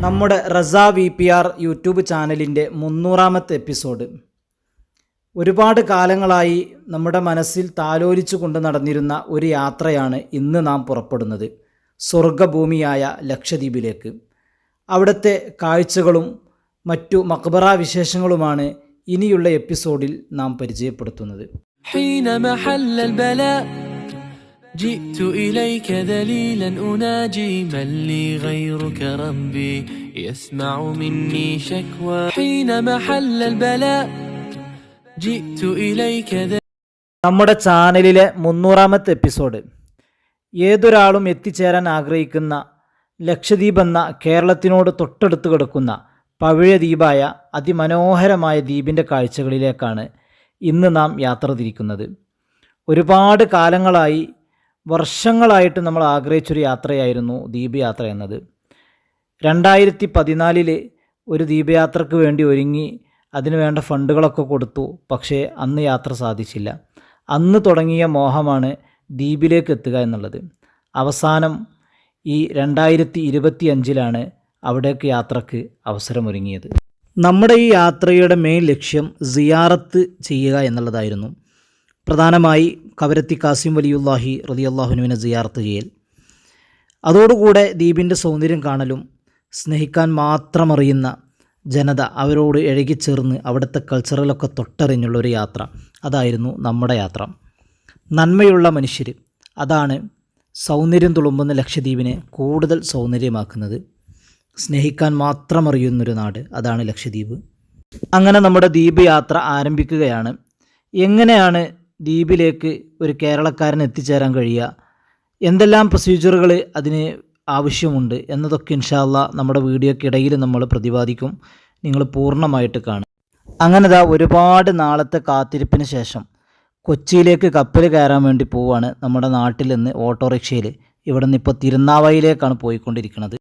നമ്മുടെ Rasa V P R YouTube ചാനലിന്റെ മുന്നൂറാമത്തെ എപ്പിസോഡ്. ഒരുപാട് കാലങ്ങളായി നമ്മുടെ മനസ്സിൽ താലോലിച്ചു കൊണ്ട് നടന്നിരുന്ന ഒരു യാത്രയാണ് ഇന്ന് നാം പുറപ്പെടുന്നത്. സ്വർഗഭൂമിയായ ലക്ഷദ്വീപിലേക്ക്. അവിടുത്തെ കാഴ്ചകളും മറ്റു മക്ബറ വിശേഷങ്ങളുമാണ് ഇനിയുള്ള എപ്പിസോഡിൽ നാം പരിചയപ്പെടുത്തുന്നത്. جئت إليك ذليلا أناجي من لي غيرك ربي يسمع مني شكوى حين محل البلاء جئت إليك ذليلا നമ്മുടെ ചാനലിലെ മുന്നൂറാമത്തെ എപ്പിസോഡ് ഏതൊരാളും എത്തിച്ചേരാൻ ആഗ്രഹിക്കുന്ന ലക്ഷദ്വീപ് എന്ന കേരളത്തിനോട് തൊട്ടടുത്ത് കിടക്കുന്ന പവിഴ ദ്വീപായ അതിമനോഹരമായ ദ്വീപിൻ്റെ കാഴ്ചകളിലേക്കാണ് ഇന്ന് നാം യാത്ര തിരിക്കുന്നത് ഒരുപാട് കാലങ്ങളായി വർഷങ്ങളായിട്ട് നമ്മൾ ആഗ്രഹിച്ചൊരു യാത്രയായിരുന്നു ദീപയാത്ര യാത്ര എന്നത്. രണ്ടായിരത്തി പതിനാലിൽ ഒരു ദ്വീപയാത്രക്ക് വേണ്ടി ഒരുങ്ങി അതിനു വേണ്ട ഫണ്ടുകളൊക്കെ കൊടുത്തു. പക്ഷേ അന്ന് യാത്ര സാധിച്ചില്ല. അന്ന് തുടങ്ങിയ മോഹമാണ് ദ്വീപിലേക്ക് എത്തുക എന്നുള്ളത്. അവസാനം ഈ രണ്ടായിരത്തി ഇരുപത്തി അഞ്ചിലാണ് അവിടേക്ക് യാത്രയ്ക്ക് അവസരമൊരുങ്ങിയത്. നമ്മുടെ ഈ യാത്രയുടെ മെയിൻ ലക്ഷ്യം സിയാറത്ത് ചെയ്യുക എന്നുള്ളതായിരുന്നു. പ്രധാനമായി കവരത്തി കാസിം വലിയുല്ലാഹി റതിയല്ലാഹുനുവിനെ ജിയാർത്ത് ചെയ്യൽ. അതോടുകൂടെ ദ്വീപിന്റെ സൗന്ദര്യം കാണലും സ്നേഹിക്കാൻ മാത്രമറിയുന്ന ജനത അവരോട് ഇഴകിച്ചേർന്ന് അവിടുത്തെ കൾച്ചറലൊക്കെ തൊട്ടറിഞ്ഞുള്ള ഒരു യാത്ര. അതായിരുന്നു നമ്മുടെ യാത്ര. നന്മയുള്ള മനുഷ്യർ അതാണ് സൗന്ദര്യം തുളുമ്പുന്ന ലക്ഷദ്വീപിനെ കൂടുതൽ സൗന്ദര്യമാക്കുന്നത്. സ്നേഹിക്കാൻ മാത്രമറിയുന്നൊരു നാട് അതാണ് ലക്ഷദ്വീപ്. അങ്ങനെ നമ്മുടെ ദ്വീപ് യാത്ര ആരംഭിക്കുകയാണ്. എങ്ങനെയാണ് ദ്വീപിലേക്ക് ഒരു കേരളക്കാരൻ എത്തിച്ചേരാൻ കഴിയുക. എന്തെല്ലാം പ്രൊസീജിയറുകൾ അതിന് ആവശ്യമുണ്ട് എന്നതൊക്കെ ഇൻഷാല്ല നമ്മുടെ വീഡിയോക്കിടയിൽ നമ്മൾ പ്രതിപാദിക്കും. നിങ്ങൾ പൂർണമായിട്ട് കാണും. അങ്ങനെ ദാ ഒരുപാട് നാളത്തെ കാത്തിരിപ്പിന് ശേഷം കൊച്ചിയിലേക്ക് കപ്പൽ കയറാൻ വേണ്ടി പോവാണ് നമ്മുടെ നാട്ടിൽ നിന്ന് ഓട്ടോറിക്ഷയിൽ ഇവിടെ നിന്ന് ഇപ്പോൾ തിരുനാവായിലേക്കാണ് പോയിക്കൊണ്ടിരിക്കുന്നത്.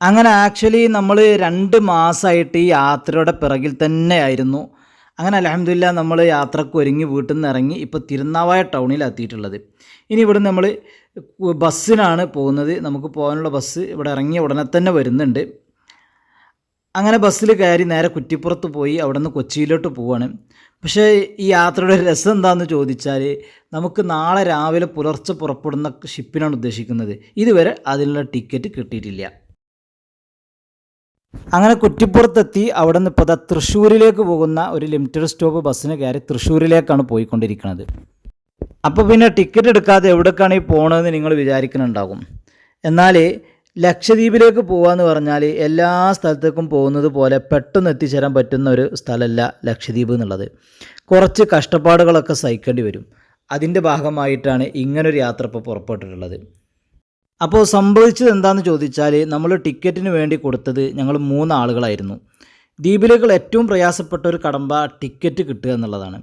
അങ്ങനെ ആക്ച്വലി നമ്മൾ രണ്ട് മാസമായിട്ട് ഈ യാത്രയുടെ പിറകിൽ തന്നെയായിരുന്നു. അങ്ങനെ അലഹമില്ല നമ്മൾ യാത്രയ്ക്ക് ഒരുങ്ങി വീട്ടിൽ നിന്ന് ഇറങ്ങി ഇപ്പോൾ തിരുനാവായ ടൗണിൽ എത്തിയിട്ടുള്ളത്. ഇനി ഇവിടെ നമ്മൾ ബസ്സിനാണ് പോകുന്നത്. നമുക്ക് പോകാനുള്ള ബസ് ഇവിടെ ഇറങ്ങിയ ഉടനെ തന്നെ വരുന്നുണ്ട്. അങ്ങനെ ബസ്സിൽ കയറി നേരെ കുറ്റിപ്പുറത്ത് പോയി അവിടെ നിന്ന് കൊച്ചിയിലോട്ട് പോവാണ്. പക്ഷേ ഈ യാത്രയുടെ രസം എന്താണെന്ന് ചോദിച്ചാൽ നമുക്ക് നാളെ രാവിലെ പുലർച്ചെ പുറപ്പെടുന്ന ഷിപ്പിനാണ് ഉദ്ദേശിക്കുന്നത്. ഇതുവരെ അതിനുള്ള ടിക്കറ്റ് കിട്ടിയിട്ടില്ല. അങ്ങനെ കുറ്റിപ്പുറത്തെത്തി അവിടെ നിന്ന് ഇപ്പോൾ തൃശ്ശൂരിലേക്ക് പോകുന്ന ഒരു ലിമിറ്റഡ് സ്റ്റോപ്പ് ബസ്സിന് കയറി തൃശ്ശൂരിലേക്കാണ് പോയിക്കൊണ്ടിരിക്കുന്നത് അപ്പോൾ പിന്നെ ടിക്കറ്റ് എടുക്കാതെ എവിടേക്കാണ് ഈ പോണതെന്ന് നിങ്ങൾ വിചാരിക്കുന്നുണ്ടാകും. എന്നാൽ ലക്ഷദ്വീപിലേക്ക് പോകാമെന്ന് പറഞ്ഞാൽ എല്ലാ സ്ഥലത്തേക്കും പോകുന്നത് പോലെ പെട്ടെന്ന് എത്തിച്ചേരാൻ പറ്റുന്ന ഒരു സ്ഥലമല്ല ലക്ഷദ്വീപ് എന്നുള്ളത്. കുറച്ച് കഷ്ടപ്പാടുകളൊക്കെ സഹിക്കേണ്ടി വരും. അതിന്റെ ഭാഗമായിട്ടാണ് ഇങ്ങനൊരു യാത്ര ഇപ്പോൾ പുറപ്പെട്ടിട്ടുള്ളത്. അപ്പോൾ സംഭവിച്ചത് എന്താണെന്ന് ചോദിച്ചാൽ നമ്മൾ ടിക്കറ്റിന് വേണ്ടി കൊടുത്തത് ഞങ്ങൾ മൂന്ന് ആളുകളായിരുന്നു ദ്വീപിലേക്കുള്ള ഏറ്റവും പ്രയാസപ്പെട്ട ഒരു കടമ്പ ടിക്കറ്റ് കിട്ടുക എന്നുള്ളതാണ്.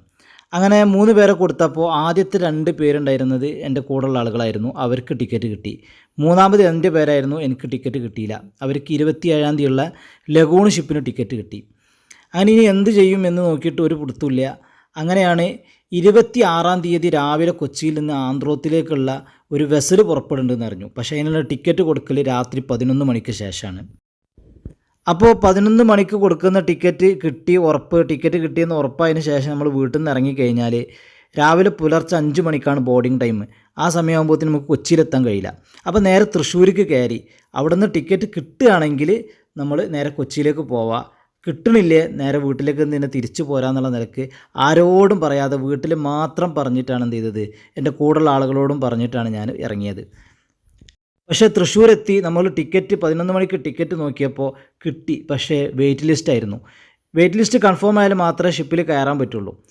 അങ്ങനെ മൂന്ന് പേരെ കൊടുത്തപ്പോൾ ആദ്യത്തെ രണ്ട് പേരുണ്ടായിരുന്നത് എന്റെ കൂടെയുള്ള ആളുകളായിരുന്നു. അവർക്ക് ടിക്കറ്റ് കിട്ടി. മൂന്നാമത് എന്റെ പേരായിരുന്നു. എനിക്ക് ടിക്കറ്റ് കിട്ടിയില്ല. അവർക്ക് ഇരുപത്തി ഏഴാം തീയതിയുള്ള ലഗൂൺ ഷിപ്പിന് ടിക്കറ്റ് കിട്ടി. അങ്ങനെ ഇനി എന്ത് ചെയ്യും എന്ന് നോക്കിയിട്ട് ഒരു പിടുത്തമില്ല അങ്ങനെയാണ് ഇരുപത്തി ആറാം തീയതി രാവിലെ കൊച്ചിയിൽ നിന്ന് ആന്ധ്രോത്തിലേക്കുള്ള ഒരു വെസൽ പുറപ്പെടുന്നുണ്ടെന്ന് അറിഞ്ഞു. പക്ഷേ അതിനുള്ള ടിക്കറ്റ് കൊടുക്കൽ രാത്രി പതിനൊന്ന് മണിക്ക് ശേഷമാണ്. അപ്പോൾ പതിനൊന്ന് മണിക്ക് കൊടുക്കുന്ന ടിക്കറ്റ് കിട്ടി ഉറപ്പ് ടിക്കറ്റ് കിട്ടിയെന്ന് ഉറപ്പായതിന് ശേഷം നമ്മൾ വീട്ടിൽ നിന്ന് ഇറങ്ങിക്കഴിഞ്ഞാൽ രാവിലെ പുലർച്ചെ അഞ്ച് മണിക്കാണ് ബോർഡിംഗ് ടൈം ആ സമയമാകുമ്പോഴത്തേന് നമുക്ക് കൊച്ചിയിലെത്താൻ കഴിയില്ല. അപ്പോൾ നേരെ തൃശ്ശൂർക്ക് കയറി. അവിടുന്ന് ടിക്കറ്റ് കിട്ടുകയാണെങ്കിൽ നമ്മൾ നേരെ കൊച്ചിയിലേക്ക് പോവാം. കിട്ടണില്ലേ? നേരെ വീട്ടിലേക്ക് തന്നെ തിരിച്ചു പോരാന്നുള്ള നിലയ്ക്ക് ആരോടും പറയാതെ വീട്ടിൽ മാത്രം പറഞ്ഞിട്ടാണ് എന്ത് ചെയ്തത്? എന്റെ കൂടെയുള്ള ആളുകളോടും പറഞ്ഞിട്ടാണ് ഞാൻ ഇറങ്ങിയത്. പക്ഷേ തൃശ്ശൂർ എത്തി നമ്മൾ ടിക്കറ്റ് പതിനൊന്ന് മണിക്ക് ടിക്കറ്റ് നോക്കിയപ്പോൾ കിട്ടി. പക്ഷേ വെയിറ്റ് ലിസ്റ്റ് ആയിരുന്നു. വെയിറ്റ് ലിസ്റ്റ് കൺഫേം ആയാലും മാത്രമേ ഷിപ്പിൽ കയറാൻ പറ്റുള്ളൂ.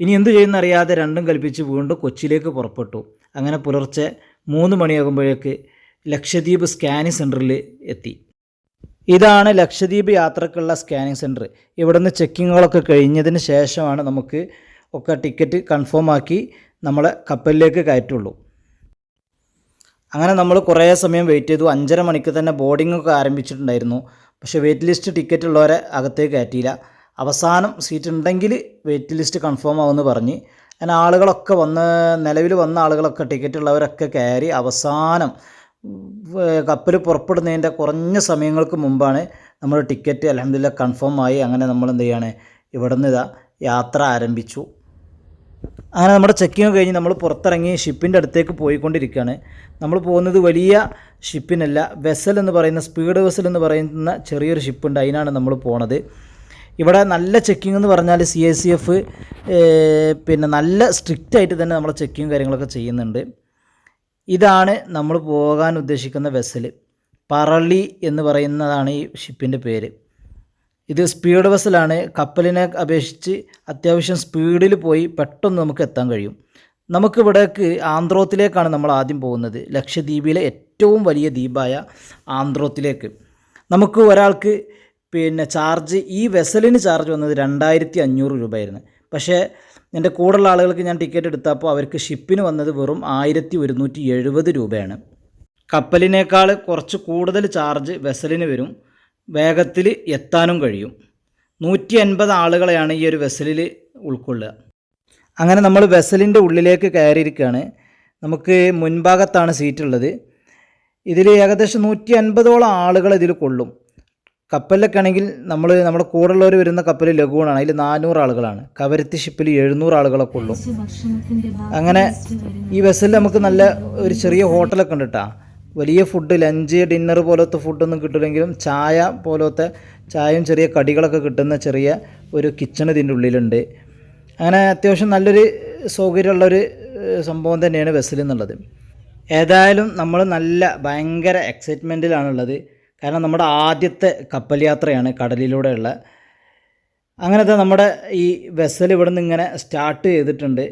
ഇനി എന്ത് ചെയ്യുന്നറിയാതെ രണ്ടും കൽപ്പിച്ച് വീണ്ടും കൊച്ചിയിലേക്ക് പുറപ്പെട്ടു. അങ്ങനെ പുലർച്ചെ മൂന്ന് മണിയാകുമ്പോഴേക്ക് ലക്ഷദ്വീപ് സ്കാനിങ് സെന്ററിൽ എത്തി. ഇതാണ് ലക്ഷദ്വീപ് യാത്രക്കുള്ള സ്കാനിങ് സെന്റർ ഇവിടുന്ന് ചെക്കിങ്ങുകളൊക്കെ കഴിഞ്ഞതിന് ശേഷമാണ് നമുക്ക് ഒക്കെ ടിക്കറ്റ് കൺഫേം ആക്കി നമ്മളെ കപ്പലിലേക്ക് കയറ്റുള്ളൂ. അങ്ങനെ നമ്മൾ കുറേ സമയം വെയിറ്റ് ചെയ്തു. അഞ്ചര മണിക്ക് തന്നെ ബോർഡിംഗ് ഒക്കെ ആരംഭിച്ചിട്ടുണ്ടായിരുന്നു. പക്ഷേ വെയിറ്റ് ലിസ്റ്റ് ടിക്കറ്റ് ഉള്ളവരെ അകത്തേക്ക് കയറ്റിയില്ല. അവസാനം സീറ്റ് ഉണ്ടെങ്കിൽ വെയിറ്റ് ലിസ്റ്റ് കൺഫേം ആവുമെന്ന് പറഞ്ഞ്. അങ്ങനെ ആളുകളൊക്കെ വന്ന് നിലവിൽ വന്ന ആളുകളൊക്കെ ടിക്കറ്റ് ഉള്ളവരൊക്കെ കയറി അവസാനം കപ്പൽ പുറപ്പെടുന്നതിന്റെ കുറഞ്ഞ സമയങ്ങൾക്ക് മുമ്പാണ് നമ്മൾ ടിക്കറ്റ് അലഹമില്ല കൺഫേം ആയി അങ്ങനെ നമ്മൾ എന്ത് ചെയ്യാണ്? ഇവിടെ നിന്ന് ഇതാ യാത്ര ആരംഭിച്ചു. അങ്ങനെ നമ്മുടെ ചെക്കിങ് കഴിഞ്ഞ് നമ്മൾ പുറത്തിറങ്ങി ഷിപ്പിന്റെ അടുത്തേക്ക് പോയിക്കൊണ്ടിരിക്കുകയാണ്. നമ്മൾ പോകുന്നത് വലിയ ഷിപ്പിനല്ല വെസൽ എന്ന് പറയുന്ന സ്പീഡ് വെസൽ എന്ന് പറയുന്ന ചെറിയൊരു ഷിപ്പുണ്ട് അതിനാണ് നമ്മൾ പോണത്. ഇവിടെ നല്ല ചെക്കിംഗ് എന്ന് പറഞ്ഞാൽ സി സി എഫ് പിന്നെ നല്ല സ്ട്രിക്റ്റ് ആയിട്ട് തന്നെ നമ്മളെ ചെക്കിങ് കാര്യങ്ങളൊക്കെ ചെയ്യുന്നുണ്ട്. ഇതാണ് നമ്മൾ പോകാൻ ഉദ്ദേശിക്കുന്ന വെസൽ പറളി എന്ന് പറയുന്നതാണ് ഈ ഷിപ്പിന്റെ പേര്. ഇത് സ്പീഡ് വെസലാണ് കപ്പലിനെ അപേക്ഷിച്ച് അത്യാവശ്യം സ്പീഡിൽ പോയി പെട്ടെന്ന് നമുക്ക് എത്താൻ കഴിയും. നമുക്കിവിടേക്ക് ആന്ധ്രോത്തിലേക്കാണ് നമ്മൾ ആദ്യം പോകുന്നത്. ലക്ഷദ്വീപിലെ ഏറ്റവും വലിയ ദ്വീപായ ആന്ധ്രോത്തിലേക്ക് നമുക്ക് ഒരാൾക്ക് പിന്നെ ചാർജ് ഈ വെസലിന് ചാർജ് വന്നത് രണ്ടായിരത്തി അഞ്ഞൂറ് രൂപയായിരുന്നു. പക്ഷേ എന്റെ കൂടെയുള്ള ആളുകൾക്ക് ഞാൻ ടിക്കറ്റ് എടുത്തപ്പോൾ അവർക്ക് ഷിപ്പിന് വന്നത് വെറും ആയിരത്തി ഒരുന്നൂറ്റി എഴുപത് രൂപയാണ്. കപ്പലിനേക്കാൾ കുറച്ച് കൂടുതൽ ചാർജ് വെസലിന് വരും. വേഗത്തിൽ എത്താനും കഴിയും. നൂറ്റി അൻപത് ആളുകളെയാണ് ഈ ഒരു വെസലിൽ ഉൾക്കൊള്ളുക. അങ്ങനെ നമ്മൾ വെസലിന്റെ ഉള്ളിലേക്ക് കയറിയിരിക്കുകയാണ്. നമുക്ക് മുൻഭാഗത്താണ് സീറ്റുള്ളത് ഇതിൽ ഏകദേശം നൂറ്റി അൻപതോളം ആളുകൾ ഇതിൽ കൊള്ളും. കപ്പലിലൊക്കെ ആണെങ്കിൽ നമ്മൾ നമ്മുടെ കൂടെയുള്ളവർ വരുന്ന കപ്പൽ ലഘുവാണ്. അതിൽ നാനൂറ് ആളുകളാണ്. കവരത്തി ഷിപ്പിൽ എഴുന്നൂറ് ആളുകളൊക്കെ ഉള്ളൂ. അങ്ങനെ ഈ ബസ്സിൽ നമുക്ക് നല്ല ഒരു ചെറിയ ഹോട്ടലൊക്കെ ഉണ്ട് കേട്ടോ വലിയ ഫുഡ് ലഞ്ച് ഡിന്നർ പോലത്തെ ഫുഡൊന്നും കിട്ടില്ലെങ്കിലും ചായ പോലത്തെ ചായയും ചെറിയ കടികളൊക്കെ കിട്ടുന്ന ചെറിയ ഒരു കിച്ചൺ ഇതിന്റെ ഉള്ളിലുണ്ട്. അങ്ങനെ അത്യാവശ്യം നല്ലൊരു സൗകര്യമുള്ളൊരു സംഭവം തന്നെയാണ് ബസ്സിൽ എന്നുള്ളത്. ഏതായാലും നമ്മൾ നല്ല ഭയങ്കര എക്സൈറ്റ്മെന്റിലാണുള്ളത് കാരണം നമ്മുടെ ആദ്യത്തെ കപ്പൽ യാത്രയാണ് കടലിലൂടെയുള്ള. അങ്ങനത്തെ നമ്മുടെ ഈ വെസൽ ഇവിടെ നിന്ന് ഇങ്ങനെ സ്റ്റാർട്ട് ചെയ്തിട്ടുണ്ട്.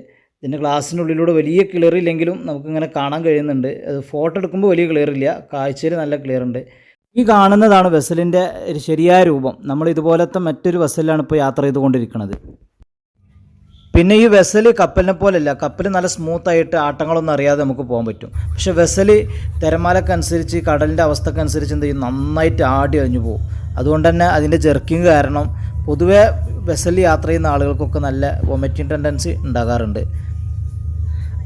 ഇതിന്റെ ഗ്ലാസ്സിനുള്ളിലൂടെ വലിയ ക്ലിയറില്ലെങ്കിലും നമുക്കിങ്ങനെ കാണാൻ കഴിയുന്നുണ്ട്. അത് ഫോട്ടോ എടുക്കുമ്പോൾ വലിയ ക്ലിയറില്ല കാഴ്ചയിൽ നല്ല ക്ലിയർ ഉണ്ട്. ഈ കാണുന്നതാണ് വെസലിന്റെ ശരിയായ രൂപം. നമ്മൾ ഇതുപോലത്തെ മറ്റൊരു വെസലിലാണ് ഇപ്പോൾ യാത്ര ചെയ്തുകൊണ്ടിരിക്കുന്നത്. പിന്നെ ഈ വെസൽ കപ്പലിനെ പോലെയല്ല. കപ്പൽ നല്ല സ്മൂത്തായിട്ട് ആട്ടങ്ങളൊന്നും അറിയാതെ നമുക്ക് പോകാൻ പറ്റും. പക്ഷേ വെസൽ തിരമാലക്കനുസരിച്ച് കടലിന്റെ അവസ്ഥക്കനുസരിച്ച് എന്ത് ചെയ്യും? നന്നായിട്ട് ആടി അഴിഞ്ഞു പോകും. അതുകൊണ്ട് തന്നെ അതിന്റെ ജെർക്കിങ് കാരണം പൊതുവേ വെസലിൽ യാത്ര ചെയ്യുന്ന ആളുകൾക്കൊക്കെ നല്ല വൊമിറ്റിംഗ് ടെൻഡൻസി ഉണ്ടാകാറുണ്ട്.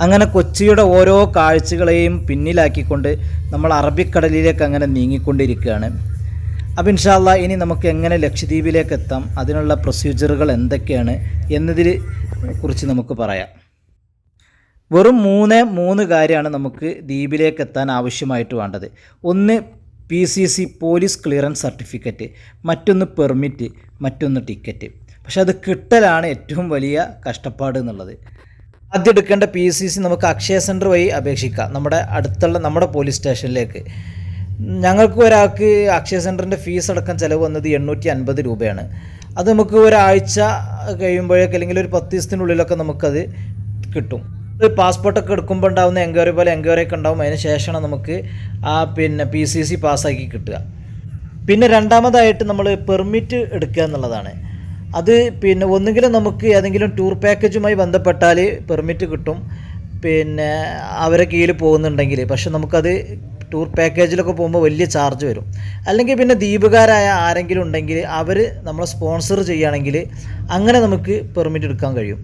അങ്ങനെ കൊച്ചിയുടെ ഓരോ കാഴ്ചകളെയും പിന്നിലാക്കിക്കൊണ്ട് നമ്മൾ അറബിക്കടലിലേക്ക് അങ്ങനെ നീങ്ങിക്കൊണ്ടിരിക്കുകയാണ്. അപ്പോൾ ഇൻഷാല്ല ഇനി നമുക്ക് എങ്ങനെ ലക്ഷദ്വീപിലേക്ക് എത്താം? അതിനുള്ള പ്രൊസീജിയറുകൾ എന്തൊക്കെയാണ്? എന്നതിൽ കുറിച്ച് നമുക്ക് പറയാം. വെറും മൂന്ന് മൂന്ന് കാര്യമാണ് നമുക്ക് ദ്വീപിലേക്ക് എത്താൻ ആവശ്യമായിട്ട് വേണ്ടത്. ഒന്ന് P C C police clearance certificate മറ്റൊന്ന് പെർമിറ്റ് മറ്റൊന്ന് ടിക്കറ്റ് പക്ഷെ അത് കിട്ടലാണ് ഏറ്റവും വലിയ കഷ്ടപ്പാട് എന്നുള്ളത്. ആദ്യം എടുക്കേണ്ട പി സി സി നമുക്ക് അക്ഷയ സെന്റർ വഴി അപേക്ഷിക്കാം. നമ്മുടെ അടുത്തുള്ള നമ്മുടെ പോലീസ് സ്റ്റേഷനിലേക്ക് ഞങ്ങൾക്ക് ഒരാൾക്ക് അക്ഷയ സെന്ററിന്റെ ഫീസ് അടക്കം ചിലവ് വന്നത് എണ്ണൂറ്റി അൻപത് രൂപയാണ്. അത് നമുക്ക് ഒരാഴ്ച കഴിയുമ്പോഴേക്ക് അല്ലെങ്കിൽ ഒരു പത്ത് ദിവസത്തിനുള്ളിലൊക്കെ നമുക്കത് കിട്ടും. ഒരു പാസ്പോർട്ടൊക്കെ എടുക്കുമ്പോൾ ഉണ്ടാകുന്ന എൻക്വയറി പോലെ എൻക്വയറി ഒക്കെ ഉണ്ടാവും. അതിന് ശേഷമാണ് നമുക്ക് ആ പിന്നെ പി സി സി പാസ്സാക്കി കിട്ടുക. പിന്നെ രണ്ടാമതായിട്ട് നമ്മൾ പെർമിറ്റ് എടുക്കുക എന്നുള്ളതാണ്. അത് പിന്നെ ഒന്നുകിലും നമുക്ക് ഏതെങ്കിലും ടൂർ പാക്കേജുമായി ബന്ധപ്പെട്ടാൽ പെർമിറ്റ് കിട്ടും. പിന്നെ അവരെ കീഴിൽ പോകുന്നുണ്ടെങ്കിൽ പക്ഷെ നമുക്കത് ടൂർ പാക്കേജിലൊക്കെ പോകുമ്പോൾ വലിയ ചാർജ് വരും. അല്ലെങ്കിൽ പിന്നെ ദ്വീപുകാരായ ആരെങ്കിലും ഉണ്ടെങ്കിൽ അവർ നമ്മളെ സ്പോൺസർ ചെയ്യുകയാണെങ്കിൽ അങ്ങനെ നമുക്ക് പെർമിറ്റ് എടുക്കാൻ കഴിയും.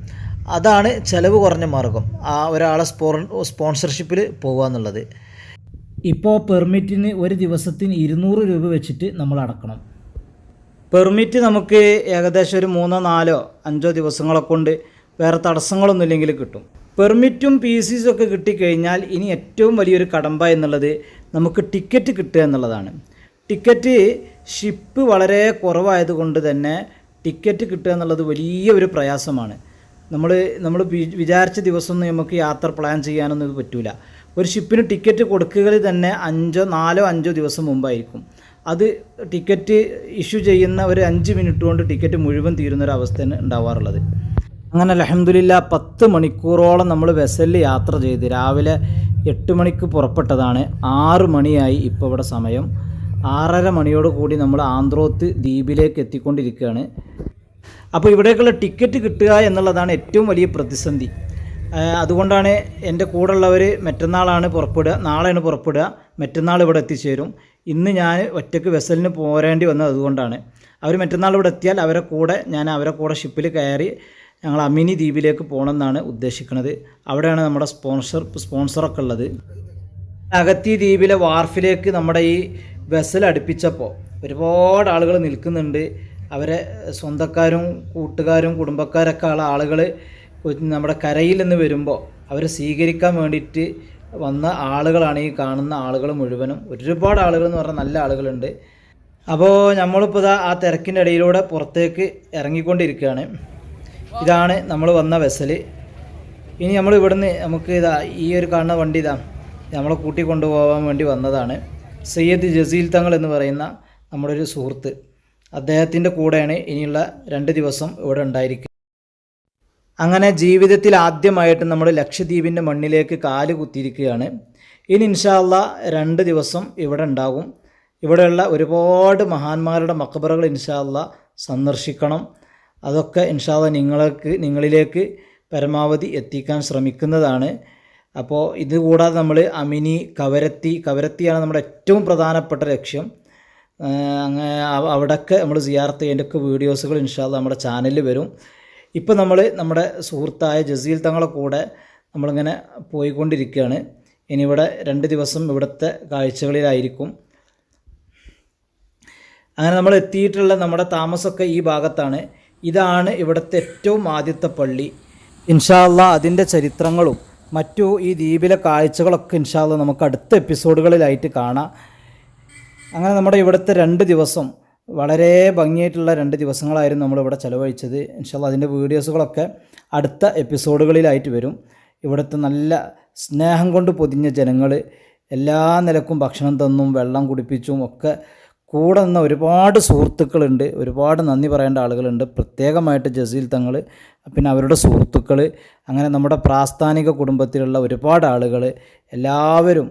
അതാണ് ചിലവ് കുറഞ്ഞ മാർഗം. ആ ഒരാളെ സ്പോൺ സ്പോൺസർഷിപ്പിൽ പോകുക എന്നുള്ളത്. ഇപ്പോൾ പെർമിറ്റിന് ഒരു ദിവസത്തിന് ഇരുന്നൂറ് രൂപ വെച്ചിട്ട് നമ്മൾ അടക്കണം. പെർമിറ്റ് നമുക്ക് ഏകദേശം ഒരു മൂന്നോ നാലോ അഞ്ചോ ദിവസങ്ങളെ കൊണ്ട് വേറെ തടസ്സങ്ങളൊന്നുമില്ലെങ്കിൽ കിട്ടും. പെർമിറ്റും പി സിസും ഒക്കെ കിട്ടിക്കഴിഞ്ഞാൽ ഇനി ഏറ്റവും വലിയൊരു കടമ്പ എന്നുള്ളത് നമുക്ക് ടിക്കറ്റ് കിട്ടുക എന്നുള്ളതാണ്. ടിക്കറ്റ് ഷിപ്പ് വളരെ കുറവായതുകൊണ്ട് തന്നെ ടിക്കറ്റ് കിട്ടുക എന്നുള്ളത് വലിയ ഒരു പ്രയാസമാണ് നമ്മൾ നമ്മൾ വിചാരിച്ച ദിവസമൊന്നും നമുക്ക് യാത്ര പ്ലാൻ ചെയ്യാനൊന്നും ഇത് പറ്റൂല. ഒരു ഷിപ്പിന് ടിക്കറ്റ് കൊടുക്കുക തന്നെ അഞ്ചോ നാലോ അഞ്ചോ ദിവസം മുമ്പായിരിക്കും. അത് ടിക്കറ്റ് ഇഷ്യൂ ചെയ്യുന്ന ഒരു അഞ്ച് മിനിറ്റ് കൊണ്ട് ടിക്കറ്റ് മുഴുവൻ തീരുന്ന ഒരു അവസ്ഥയാണ് ഉണ്ടാവാറുള്ളത്. അങ്ങനെ അലഹമില്ല പത്ത് മണിക്കൂറോളം നമ്മൾ വെസലിൽ യാത്ര ചെയ്ത് രാവിലെ എട്ട് മണിക്ക് പുറപ്പെട്ടതാണ്. ആറ് മണിയായി ഇപ്പോൾ ഇവിടെ സമയം. ആറര മണിയോട് കൂടി നമ്മൾ ആന്ധ്രോത്ത് ദ്വീപിലേക്ക് എത്തിക്കൊണ്ടിരിക്കുകയാണ്. അപ്പോൾ ഇവിടേക്കുള്ള ടിക്കറ്റ് കിട്ടുക എന്നുള്ളതാണ് ഏറ്റവും വലിയ പ്രതിസന്ധി. അതുകൊണ്ടാണ് എന്റെ കൂടെയുള്ളവർ മറ്റന്നാളാണ് പുറപ്പെടുക നാളെയാണ് പുറപ്പെടുക മറ്റന്നാൾ ഇവിടെ എത്തിച്ചേരും. ഇന്ന് ഞാൻ ഒറ്റയ്ക്ക് വെസലിന് പോരേണ്ടി വന്നത് അതുകൊണ്ടാണ്. അവർ മറ്റന്നാൾ ഇവിടെ എത്തിയാൽ അവരെ കൂടെ ഞാൻ അവരെ കൂടെ ഷിപ്പിൽ കയറി ഞങ്ങൾ അമിനി ദ്വീപിലേക്ക് പോകണമെന്നാണ് ഉദ്ദേശിക്കുന്നത്. അവിടെയാണ് നമ്മുടെ സ്പോൺസർ സ്പോൺസറൊക്കെ ഉള്ളത്. അഗത്തി ദ്വീപിലെ വാർഫിലേക്ക് നമ്മുടെ ഈ വെസൽ അടുപ്പിച്ചപ്പോൾ ഒരുപാട് ആളുകൾ നിൽക്കുന്നുണ്ട്. അവരെ സ്വന്തക്കാരും കൂട്ടുകാരും കുടുംബക്കാരൊക്കെ ഉള്ള ആളുകൾ നമ്മുടെ കരയിൽ നിന്ന് വരുമ്പോൾ അവരെ സ്വീകരിക്കാൻ വേണ്ടിയിട്ട് വന്ന ആളുകളാണ് ഈ കാണുന്ന ആളുകൾ മുഴുവനും. ഒരുപാട് ആളുകൾ എന്ന് പറഞ്ഞാൽ നല്ല ആളുകളുണ്ട്. അപ്പോൾ നമ്മളിപ്പോൾ ആ തിരക്കിന്റെ ഇടയിലൂടെ പുറത്തേക്ക് ഇറങ്ങിക്കൊണ്ടിരിക്കുകയാണ്. ഇതാണ് നമ്മൾ വന്ന വെസൽ ഇനി നമ്മൾ ഇവിടുന്ന് നമുക്ക് ഇതാ ഈ ഒരു കാണുന്ന വണ്ടി ഇതാ നമ്മളെ കൂട്ടി കൊണ്ടുപോകാൻ വേണ്ടി വന്നതാണ്. സയ്യദ് ജസീൽ തങ്ങൾ എന്ന് പറയുന്ന നമ്മുടെ ഒരു സുഹൃത്ത്. അദ്ദേഹത്തിന്റെ കൂടെയാണ് ഇനിയുള്ള രണ്ട് ദിവസം ഇവിടെ ഉണ്ടായിരിക്കുക. അങ്ങനെ ജീവിതത്തിൽ ആദ്യമായിട്ട് നമ്മൾ ലക്ഷദ്വീപിന്റെ മണ്ണിലേക്ക് കാൽ കുത്തിയിരിക്കുകയാണ്. ഇനി ഇൻഷാല്ല രണ്ട് ദിവസം ഇവിടെ ഉണ്ടാകും. ഇവിടെയുള്ള ഒരുപാട് മഹാന്മാരുടെ മക്കബറകൾ ഇൻഷാല്ല സന്ദർശിക്കണം. അതൊക്കെ ഇൻഷാല്ല നിങ്ങൾക്ക് നിങ്ങളിലേക്ക് പരമാവധി എത്തിക്കാൻ ശ്രമിക്കുന്നതാണ്. അപ്പോൾ ഇത് കൂടാതെ നമ്മൾ അമിനി കവരത്തി കവരത്തിയാണ് നമ്മുടെ ഏറ്റവും പ്രധാനപ്പെട്ട ലക്ഷ്യം. അങ്ങനെ അവിടെയൊക്കെ നമ്മൾ സിയാർത്ത് അതിന്റെയൊക്കെ വീഡിയോസുകൾ ഇൻഷാല്ല നമ്മുടെ ചാനലിൽ വരും. ഇപ്പോൾ നമ്മൾ നമ്മുടെ സുഹൃത്തായ ജസീൽ തങ്ങളെ കൂടെ നമ്മളിങ്ങനെ പോയിക്കൊണ്ടിരിക്കുകയാണ്. ഇനി ഇവിടെ രണ്ട് ദിവസം ഇവിടുത്തെ കാഴ്ചകളിലായിരിക്കും. അങ്ങനെ നമ്മൾ എത്തിയിട്ടുള്ള നമ്മുടെ താമസമൊക്കെ ഈ ഭാഗത്താണ്. ഇതാണ് ഇവിടുത്തെ ഏറ്റവും ആദ്യത്തെ പള്ളി. ഇൻഷാല്ല അതിന്റെ ചരിത്രങ്ങളും മറ്റു ഈ ദ്വീപിലെ കാഴ്ചകളൊക്കെ ഇൻഷാല്ല നമുക്ക് അടുത്ത എപ്പിസോഡുകളിലായിട്ട് കാണാം. അങ്ങനെ നമ്മുടെ ഇവിടുത്തെ രണ്ട് ദിവസം വളരെ ഭംഗിയായിട്ടുള്ള രണ്ട് ദിവസങ്ങളായിരുന്നു നമ്മളിവിടെ ചിലവഴിച്ചത്. ഇൻഷാല്ല അതിന്റെ വീഡിയോസുകളൊക്കെ അടുത്ത എപ്പിസോഡുകളിലായിട്ട് വരും. ഇവിടുത്തെ നല്ല സ്നേഹം കൊണ്ട് പൊതിഞ്ഞ ജനങ്ങൾ എല്ലാ നിലക്കും ഭക്ഷണം തന്നും വെള്ളം കുടിപ്പിച്ചും ഒക്കെ കൂടെ നിന്ന ഒരുപാട് സുഹൃത്തുക്കളുണ്ട് ഒരുപാട് നന്ദി പറയേണ്ട ആളുകളുണ്ട്. പ്രത്യേകമായിട്ട് ജസീൽ തങ്ങൾ പിന്നെ അവരുടെ സുഹൃത്തുക്കൾ അങ്ങനെ നമ്മുടെ പ്രാസ്ഥാനിക കുടുംബത്തിലുള്ള ഒരുപാട് ആളുകൾ. എല്ലാവരും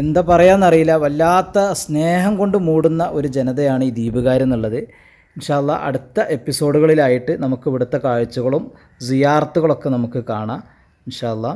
എന്താ പറയാന്നറിയില്ല വല്ലാത്ത സ്നേഹം കൊണ്ട് മൂടുന്ന ഒരു ജനതയാണ് ഈ ദ്വീപുകാരെന്നുള്ളത് ഇൻഷാല്ല അടുത്ത എപ്പിസോഡുകളിലായിട്ട് നമുക്ക് ഇവിടുത്തെ കാഴ്ചകളും സിയാർത്തുകളൊക്കെ നമുക്ക് കാണാം ഇൻഷാല്ല